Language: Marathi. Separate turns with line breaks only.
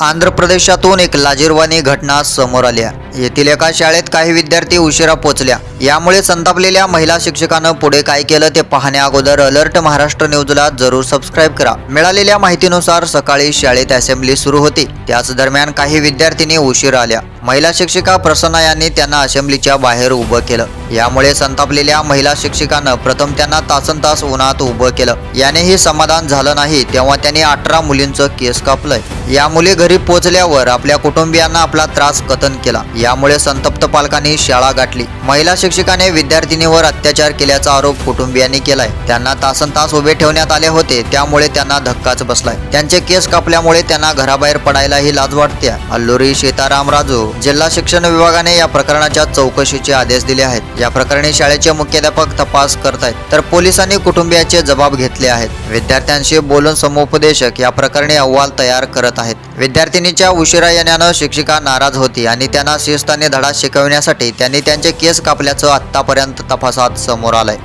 आंध्र प्रदेशातून एक लाजीरवाणी घटना समोर आल्या येथील एका शाळेत काही विद्यार्थी उशिरा पोचल्या. यामुळे संतापलेल्या महिला शिक्षकानं पुढे काय केलं ते पाहण्या अगोदर अलर्ट महाराष्ट्र न्यूजला जरूर सबस्क्राईब करा. मिळालेल्या माहितीनुसार सकाळी शाळेत असेंब्ली सुरू होती. त्याच दरम्यान काही विद्यार्थिनी उशिरा आल्या. महिला शिक्षिका प्रसन्ना यांनी त्यांना असेंब्लीच्या बाहेर उभं केलं. यामुळे संतापलेल्या महिला शिक्षिकानं प्रथम त्यांना तासन तास उन्हात उभं केलं. यानेही समाधान झालं नाही तेव्हा त्यांनी अठरा मुलींचं केस कापलंय. या मुली घरी पोचल्यावर आपल्या कुटुंबियांना आपला त्रास कथन केला. यामुळे संतप्त पालकांनी शाळा गाठली. महिला शिक्षिकाने विद्यार्थिनीवर अत्याचार केल्याचा आरोप कुटुंबियांनी केलाय. त्यांना तासन तास उभे ठेवण्यात आले होते त्यामुळे त्यांना धक्काच बसलाय. त्यांचे केस कापल्यामुळे त्यांना घराबाहेर पडायलाही लाज वाटते अल्लुरी सीताराम राजू जिल्हा शिक्षण विभागाने या प्रकरणाच्या चौकशीचे आदेश दिले आहेत. या प्रकरणी शाळेचे मुख्याध्यापक तपास करत आहेत तर पोलिसांनी कुटुंबियाचे जबाब घेतले आहेत. विद्यार्थ्यांशी बोलून समुपदेशक या प्रकरणी अहवाल तयार करत आहेत. विद्यार्थिनीच्या उशिरा येण्यानं शिक्षिका नाराज होती आणि त्यांना शिस्ताने धडा शिकवण्यासाठी त्यांनी त्यांचे केस कापल्याचं आत्तापर्यंत तपासात समोर आलंय.